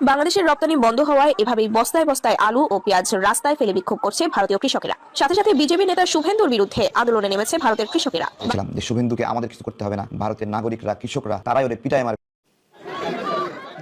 বাংলাদেশের রপ্তানি বন্ধ হওয়ায় এভাবেই বস্তায় বস্তায় আলু ও পেঁয়াজ রাস্তায় ফেলে বিক্ষোভ করছে ভারতীয় কৃষকেরা। সাথে সাথে বিজেপি নেতা শুভেন্দুর বিরুদ্ধে আন্দোলনে নেমেছে ভারতের কৃষকেরা। যে শুভেন্দুকে আমাদের কিছু করতে হবে না। ভারতের নাগরিকরা কৃষকরা তারাই ওরে পিটায় মারবে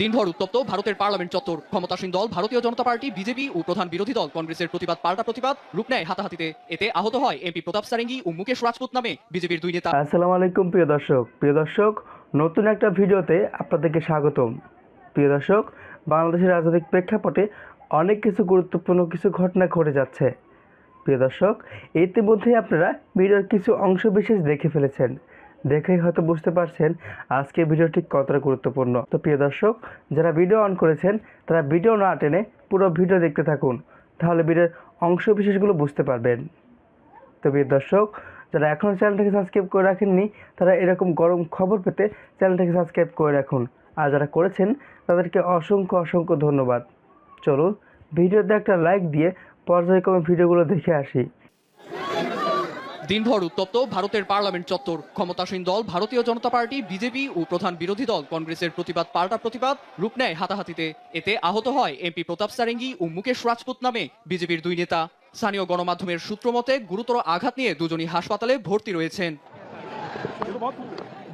দিনভর উত্তপ্ত ভারতের পার্লামেন্ট চত্বর। ক্ষমতাসীন দল ভারতীয় জনতা পার্টি বিজেপি ও প্রধান বিরোধী দল কংগ্রেসের প্রতিবাদ পাল্টা প্রতিবাদ রূপ নেয় হাতাহাতিতে। এতে আহত হয় এমপি প্রতাপ সারেঙ্গি ও মুকেশ রাজপুত নামে বিজেপির দুই নেতা। আসসালামু আলাইকুম প্রিয় দর্শক। প্রিয় দর্শক নতুন একটা ভিডিওতে আপনাদেরকে স্বাগতম। প্রিয় দর্শক বাংলাদেশের রাজনৈতিক প্রেক্ষাপটে অনেক কিছু গুরুত্বপূর্ণ কিছু ঘটনা ঘটে যাচ্ছে। প্রিয় দর্শক, ইতিমধ্যে আপনারা ভিডিওর কিছু অংশ বিশেষ দেখে ফেলেছেন। দেখেই হয়তো বুঝতে পারছেন আজকে ভিডিওটি কতটা গুরুত্বপূর্ণ। তো প্রিয় দর্শক, যারা ভিডিও অন করেছেন, তারা ভিডিও না টেনে পুরো ভিডিও দেখতে থাকুন। তাহলে ভিডিওর অংশ বিশেষগুলো বুঝতে পারবেন। তো প্রিয় দর্শক, যারা এখনও চ্যানেলটাকে সাবস্ক্রাইব করে রাখেননি, তারা এরকম গরম খবর পেতে চ্যানেলটাকে সাবস্ক্রাইব করে রাখুন। আর যারা করেছেন, তাদেরকে অসংখ্য অসংখ্য ধন্যবাদ। চলুন, ভিডিওতে একটা লাইক দিয়ে পর্যায়ক্রমে ভিডিওগুলো দেখে আসি। দিনভর উত্তপ্ত ভারতের পার্লামেন্ট চত্বর। ক্ষমতাসীন দল, ভারতীয় জনতা পার্টি, বিজেপি ও প্রধান বিরোধী দল, কংগ্রেসের প্রতিবাদ, পাল্টা প্রতিবাদ, রূপ নেয় হাতাহাতিতে। এতে আহত হয় এমপি প্রতাপ সারেঙ্গি ও মুকেশ রাজপুত নামে বিজেপির দুই নেতা। স্থানীয় গণমাধ্যমের সূত্র মতে, গুরুতর আঘাত নিয়ে দুজনই হাসপাতালে ভর্তি রয়েছেন।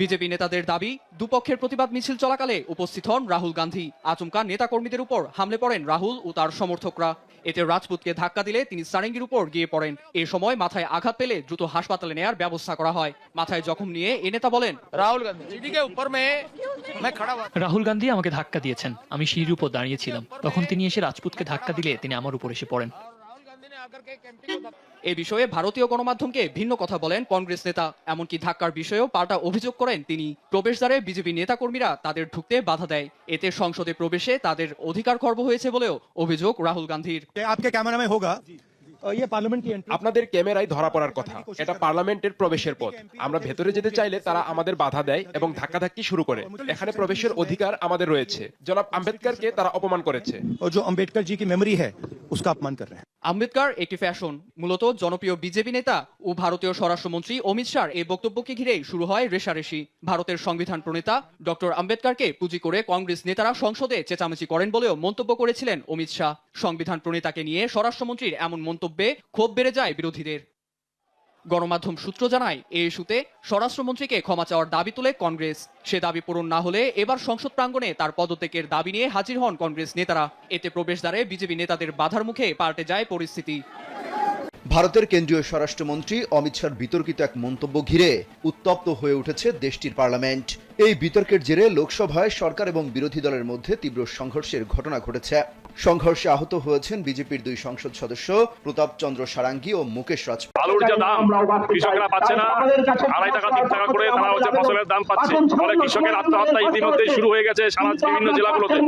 বিজেপি নেতাদের দাবি দুপক্ষের প্রতিবাদ মিছিল চলাকালে উপস্থিত হন রাহুল গান্ধী। আচমকা নেতাকর্মীদের উপর হামলে পড়েন রাহুল ও তার সমর্থকরা। এতে রাজপুতকে ধাক্কা দিলে তিনি সারেঙ্গির উপর গিয়ে পড়েন। এ সময় মাথায় আঘাত পেলে দ্রুত হাসপাতালে নেয়ার ব্যবস্থা করা হয়। মাথায় জখম নিয়ে এ নেতা বলেন রাহুল গান্ধী রাহুল গান্ধী আমাকে ধাক্কা দিয়েছেন। আমি সিঁড়ির উপর দাঁড়িয়েছিলাম। তখন তিনি এসে রাজপুতকে ধাক্কা দিলে তিনি আমার উপর এসে পড়েন। এ বিষয়ে ভারতীয় গণমাধ্যমকে ভিন্ন কথা বলেন কংগ্রেস নেতা। এমনকি ধাক্কার বিষয়েও পাল্টা অভিযোগ করেন তিনি। প্রবেশদ্বারে বিজেপি নেতাকর্মীরা তাদের ঢুকতে বাধা দেয়। এতে সংসদে প্রবেশে তাদের অধিকার খর্ব হয়েছে বলেও অভিযোগ রাহুল গান্ধীর। আপনাদের ক্যামেরায় ধরা পড়ার কথা। এটা পার্লামেন্টের প্রবেশের পথ। আমরা ভেতরে যেতে চাইলে তারা আমাদের বাধা দেয় এবং ধাক্কাধাক্কি শুরু করে। এখানে প্রবেশের অধিকার আমাদের রয়েছে। জনাব আম্বেদকরকে তারা অপমান করেছে। ও যে আম্বেদকর জি কি মেমরি হ্যাঁ উসকা অপমান করেন আম্বেদকর একটি ফ্যাশন মূলত জনপ্রিয় বিজেপি নেতা ও ভারতীয় স্বরাষ্ট্রমন্ত্রী অমিত শাহর এই বক্তব্যকে ঘিরেই শুরু হয় রেশারেশি ভারতের সংবিধান প্রণেতা ডক্টর আম্বেদকরকে পুঁজি করে কংগ্রেস নেতারা সংসদে চেঁচামেচি করেন বলেও মন্তব্য করেছিলেন অমিত শাহ। সংবিধান প্রণেতাকে নিয়ে স্বরাষ্ট্রমন্ত্রীর এমন মন্তব্যে ক্ষোভ বেড়ে যায় বিরোধীদের। গণমাধ্যম সূত্র জানায় এই ইস্যুতে স্বরাষ্ট্রমন্ত্রীকে ক্ষমা চাওয়ার দাবি তোলে কংগ্রেস। সে দাবি পূরণ না হলে এবার সংসদ প্রাঙ্গণে তার পদত্যাগের দাবি নিয়ে হাজির হন কংগ্রেস নেতারা। এতে প্রবেশদ্বারে বিজেপি নেতাদের বাধার মুখে পাল্টে যায় পরিস্থিতি। ভারতের কেন্দ্রীয় স্বরাষ্ট্রমন্ত্রী অমিত শাহর বিতর্কিত এক মন্তব্য ঘিরে উত্তপ্ত হয়ে উঠেছে দেশটির পার্লামেন্ট। এই বিতর্কের জেরে লোকসভায় সরকার এবং বিরোধী দলের মধ্যে তীব্র সংঘর্ষের ঘটনা ঘটেছে। সংঘর্ষে আহত হয়েছেন বিজেপির দুই সংসদ সদস্য প্রতাপ চন্দ্র সারাঙ্গী ও মুকেশ রাজপুত আলুর যে দাম কৃষকরা পাচ্ছে না। আড়াই টাকা তিন টাকা করে তারা হচ্ছে ফসলের দাম পাচ্ছে। ফলে কৃষকের আত্মহত্যা ইতিমধ্যেই শুরু হয়ে গেছে সারা বিভিন্ন জেলাগুলোতে।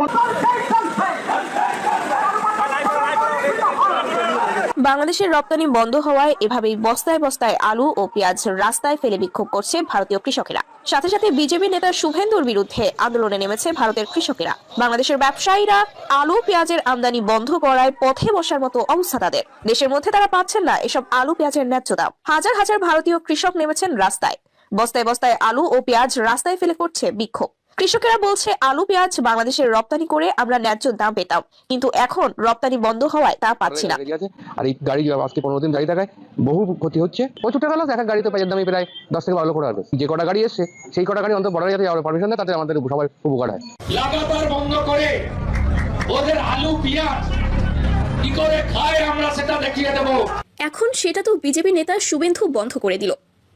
বাংলাদেশের রপ্তানি বন্ধ হওয়ায় এভাবেই বস্তায় বস্তায় আলু ও পেঁয়াজ রাস্তায় ফেলে বিক্ষোভ করছে ভারতীয় কৃষকেরা। সাথে সাথে বিজেপি নেতা শুভেন্দুর বিরুদ্ধে আন্দোলনে নেমেছে ভারতের কৃষকেরা। বাংলাদেশের ব্যবসায়ীরা আলু, পেঁয়াজের আমদানি বন্ধ করায় পথে বসার মতো অবস্থা তাদের। দেশের মধ্যে তারা পাচ্ছেন না এসব আলু, পেঁয়াজের ন্যায্য দাম। হাজার হাজার ভারতীয় কৃষক নেমেছেন রাস্তায়। বস্তায় বস্তায় আলু ও পেঁয়াজ রাস্তায় ফেলে করছে বিক্ষোভ। কৃষকেরা বলছে আলু পেঁয়াজ বাংলাদেশের রপ্তানি করে আমরা ন্যায্য দাম পেতাম। কিন্তু এখন রপ্তানি বন্ধ হওয়ায় তা পাচ্ছি না। আর এই গাড়ি আজকে পনেরো দিন গাড়ি থাকায় বহু ক্ষতি হচ্ছে। প্রচুর টাকা লস একটা গাড়িতে পেঁয়াজের দামই প্রায় দশ থেকে বারো লক্ষ টাকা যে কটা গাড়ি এসছে সেই কটা গাড়ি অন্তত বড় যাতে পারমিশন দেয় তাতে আমাদের সবাই উপকার হয়। লাগাতার বন্ধ করে ওদের আলু পেঁয়াজ কি করে খায় আমরা সেটা দেখিয়ে দেবো। এখন সেটা তো বিজেপি নেতা শুভেন্দু বন্ধ করে দিল।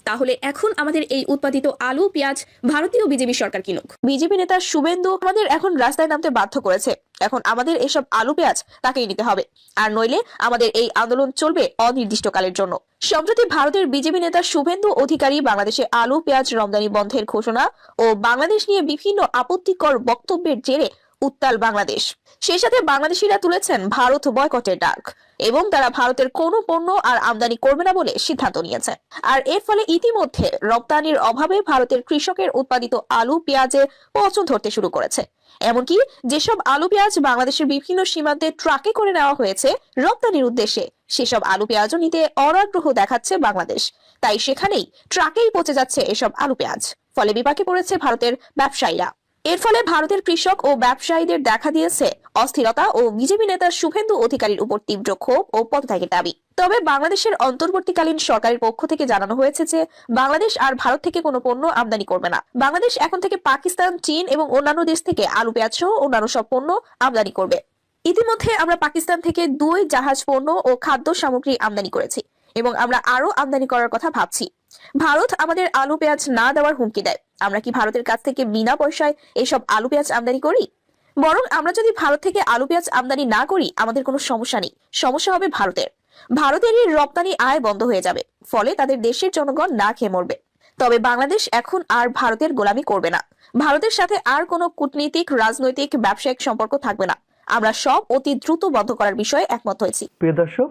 তাহলে এখন আমাদের এই উৎপাদিত আলু, পেঁয়াজ ভারতীয় বিজেপি সরকার কিনুক। বিজেপি নেতা শুভেন্দু আমাদের এখন রাস্তায় নামতে বাধ্য করেছে। এখন আমাদের এসব আলু, পেঁয়াজ তাকেই নিতে হবে। আর নইলে আমাদের এই আন্দোলন চলবে অনির্দিষ্টকালের জন্য। সম্প্রতি ভারতের বিজেপি নেতা শুভেন্দু অধিকারী বাংলাদেশে আলু, পেঁয়াজ রমদানি বন্ধের ঘোষণা ও বাংলাদেশ নিয়ে বিভিন্ন আপত্তিকর বক্তব্যের জেরে উত্তাল বাংলাদেশ। সেই সাথে বাংলাদেশিরা তুলেছেন ভারত বয়কটের ডাক এবং তারা ভারতের কোনো পণ্য আর আমদানি করবে না বলে সিদ্ধান্ত নিয়েছে। আর এর ফলে ইতিমধ্যে রপ্তানির অভাবে ভারতের কৃষকের উৎপাদিত আলু, পেঁয়াজে পচন ধরতে শুরু করেছে। এমনকি যেসব আলু, পেঁয়াজ বাংলাদেশের বিভিন্ন সীমান্তে ট্রাকে করে নেওয়া হয়েছে, রপ্তানির উদ্দেশ্যে সেসব আলু, পেঁয়াজও নিতে অনাগ্রহ দেখাচ্ছে বাংলাদেশ। তাই সেখানেই ট্রাকেই পচে যাচ্ছে এসব আলু, পেঁয়াজ। ফলে বিপাকে পড়েছে ভারতের ব্যবসায়ীরা। এর ফলে ভারতের কৃষক ও ব্যবসায়ীদের দেখা দিয়েছে অস্থিরতা ও বিজেপি নেতা শুভেন্দু অধিকারীর উপর তীব্র ক্ষোভ ও পদত্যাগের দাবি। তবে বাংলাদেশের অন্তর্বর্তীকালীন সরকারের পক্ষ থেকে জানানো হয়েছে যে, বাংলাদেশ আর ভারত থেকে কোনো পণ্য আমদানি করবে না। বাংলাদেশ এখন থেকে পাকিস্তান, চীন এবং অন্যান্য দেশ থেকে আলু, পেঁয়াজ সহ অন্যান্য সব পণ্য আমদানি করবে। ইতিমধ্যে আমরা পাকিস্তান থেকে দুই জাহাজ পণ্য ও খাদ্য সামগ্রী আমদানি করেছি এবং আমরা আরও আমদানি করার কথা ভাবছি। ভারত আমাদের আলু পেঁয়াজ না দেওয়ার হুমকি দেয়। আমরা কি ভারতের কাছ থেকে বিনা পয়সায় এসব আলু পেঁয়াজ আমদানি করি? বরং আমরা যদি ভারত থেকে আলু পেঁয়াজ আমদানি না করি, আমাদের কোনো সমস্যা নেই। সমস্যা হবে ভারতের। ভারতেরই রপ্তানি আয় বন্ধ হয়ে যাবে। ফলে তাদের দেশের জনগণ না খেয়ে মরবে। তবে বাংলাদেশ এখন আর ভারতের গোলামি করবে না। ভারতের সাথে আর কোনো কূটনীতিক, রাজনৈতিক, ব্যবসায়িক সম্পর্ক থাকবে না। আমরা সব অতি দ্রুত বন্ধ করার বিষয়ে একমত হয়েছি। প্রিয় দর্শক